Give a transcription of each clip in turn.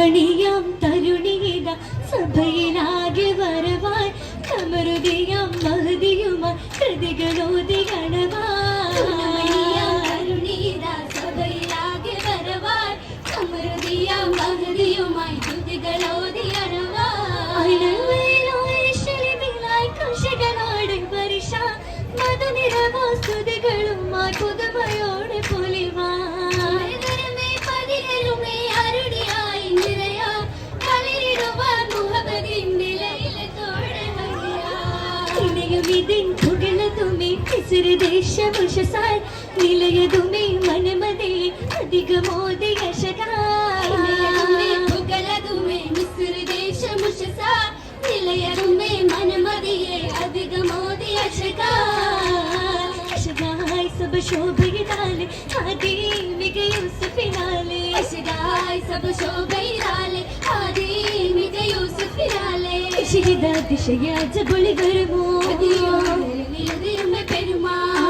മണിയാം തരുണീത സഭയിലാ പുരുഷസാൽ നിലയതുമേ മനമതേ അധികമോദി യശകാലതുമേ മിസ്രദേശ മുഷസാ നിലയതുമേ മനമതിയെ അധികമോദി യശകാ സബ ശോഭയിതാലെ ആദി മികയൂസഫിനാലെ. അശകായ് സബ ശോഭയിതാലെ ആദി മികയൂസഫിനാലെ. ശിഹിദ ദിശയാജ ബൊളി വരുമോ പെരുമാ.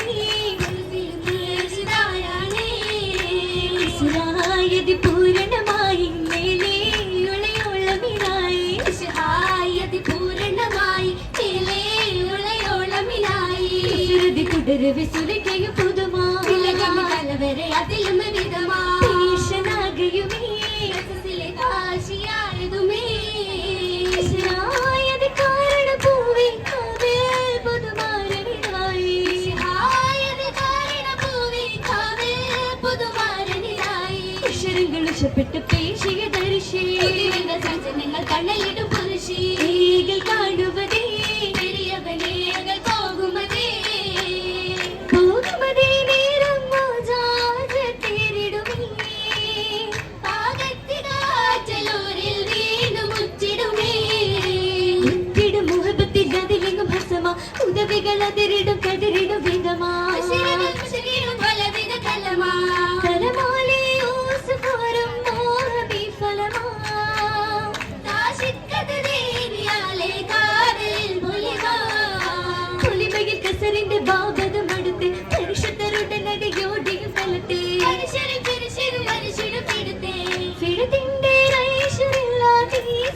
വിസുലിക്കയും പുതുമാ ദർശി സഞ്ചനങ്ങൾ കണ്ണലിടും പുരുഷി. കാണുവതേ.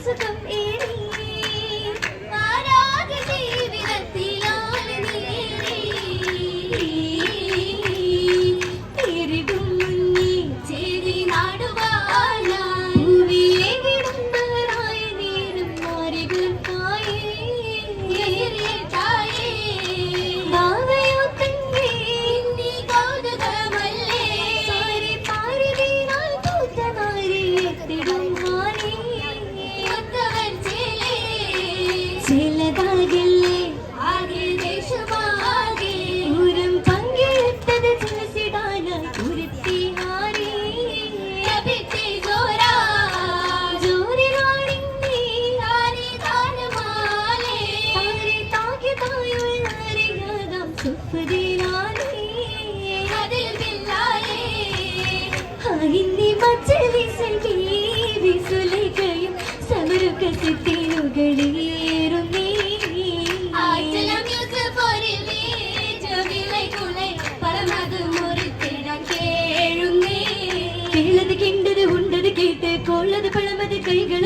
സുഖം ഈ ಹಿಂದಿ ಬಚ್ಚೆ ವಿಸಲಿ ವಿಸುಲೆಗಯು ಸಮರುಕ ಸಿತ್ತಿರುಗಳೇರುಮಿ கிண்டது உண்டது கேட்டு கொள்ளது பழமது கைகள்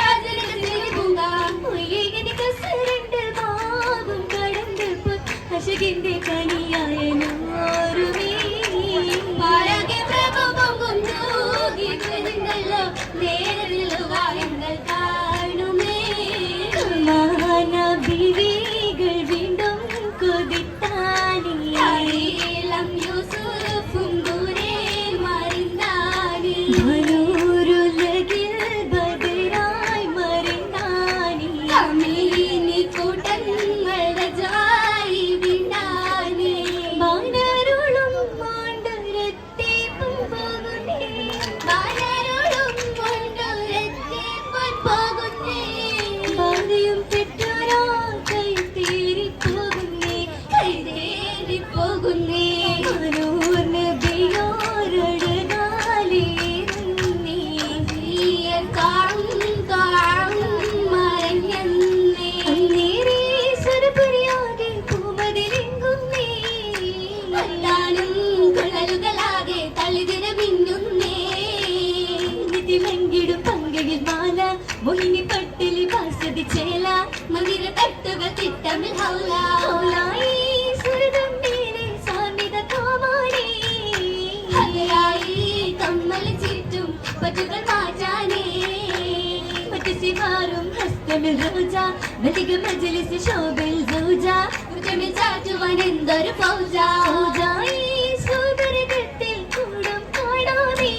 പറ്റുകൾ മാറ്റാനേ. മറ്റസിമാറും ഹസ്തമിൽ റോജ വലിക മജ്ലിസ് ശോഭിൽ സൗജ കുറ്റമിൽ ചാറ്റുവാൻ എന്തൊരു പൗജ. സൗജായി സോദരകത്തിൽ കൂടം കാണാമേ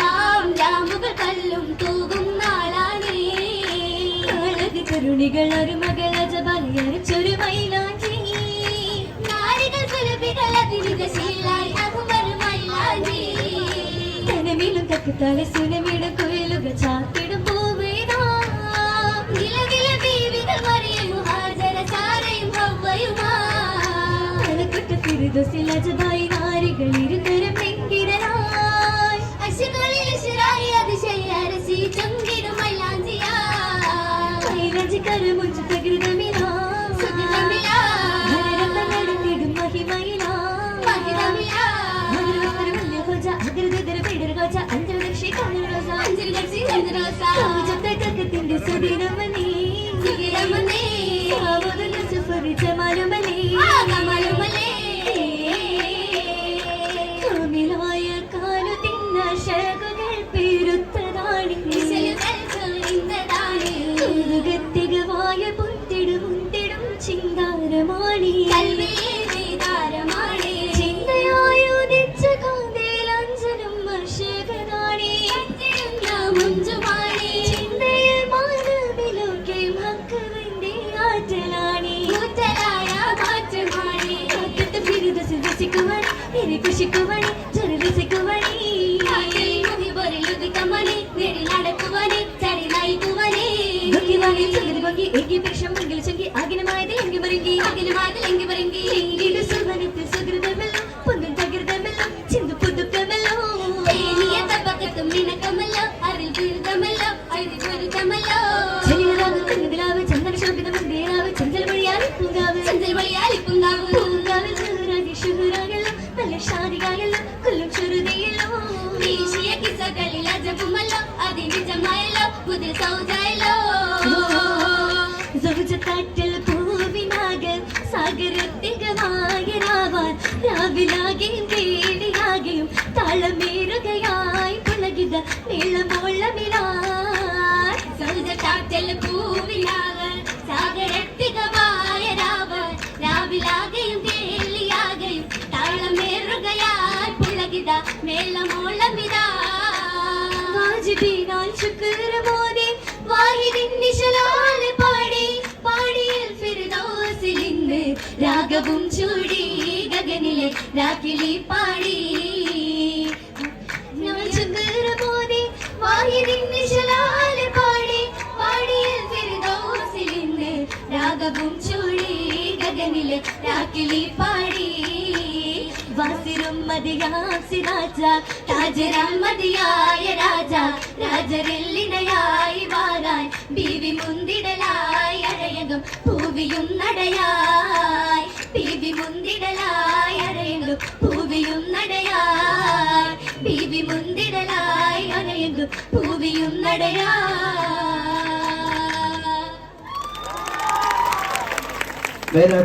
താം ലാമ്പുകൾ കല്ലും തൂകും നാളാണേ. അഴക് കരുണികൾ ഒരു മകൾ മൈലാഞ്ചി. നാരികൾ സുലഭികൾ അതിരുകശീലായി അഹുമരു తలసిన విడుకులుగా చాపిడు పోవేనా గిలగిల బీవిన మరియు హాజర సారై భవ్వయుమా తలకుట్టు తిరిదు సిలజ ഭംഗിവാങ്ങി സംഗതി ഭംഗി ഏകി പക്ഷം മംഗല ചങ്കി എങ്കിൽ അഖിലമായത് എങ്കിൽ സുഹൃതമല്ലോ പൊന്നും തകൃതമല്ലോ ചിന്തു പുതുക്കമല്ലോ. തേനിയ തപ്പക്കത്തും നിനക്കമല്ലോ അറിൽ ദുരിതമല്ലോ അരി ദുരിതമല്ലോ ചെലിയരാവ് തെങ്ങിലാവ് ചന്ദന ശോഭിത മുണ്ടേരാവ് ചഞ്ചൽ വഴിയാൽ പൂങ്കാവ്. ചഞ്ചൽ വഴിയാലി രാവിലാകെയും പേടിയാകെയും താളമേറുകയായി പുളകിത നീളമോളമിലായി സൗജത്താറ്റൽ പൂവിലാകൽ സാഗരത്തികമായ രാവൽ. രാവിലാകെയും കേളിയാകെയും താളമേറുകയാൽ പുളകിത മേളമോളമിതാ വാജിബിനാൽ ശുക്രമോദി വാഹിദിൻ നിശലാലെ പാടി. പാടിയിൽ ഫിർദൗസിൽ ഇന്ന് രാഗവും ചൂടി. രാക്കിളി പാടി. പാടി. രാഗവും ചൂടി ഗഗനിലെ രാക്കിളി പാടി. വാസിരും മതിയാസി രാജ രാജരാം മതിയായ രാജ രാജരെല്ലിനയായി വാരാൻ ബീവി മുന്തിടലായി അഴയകം പൂവിയും നടയായി അഴയകം പൂവിയും നടയായി Better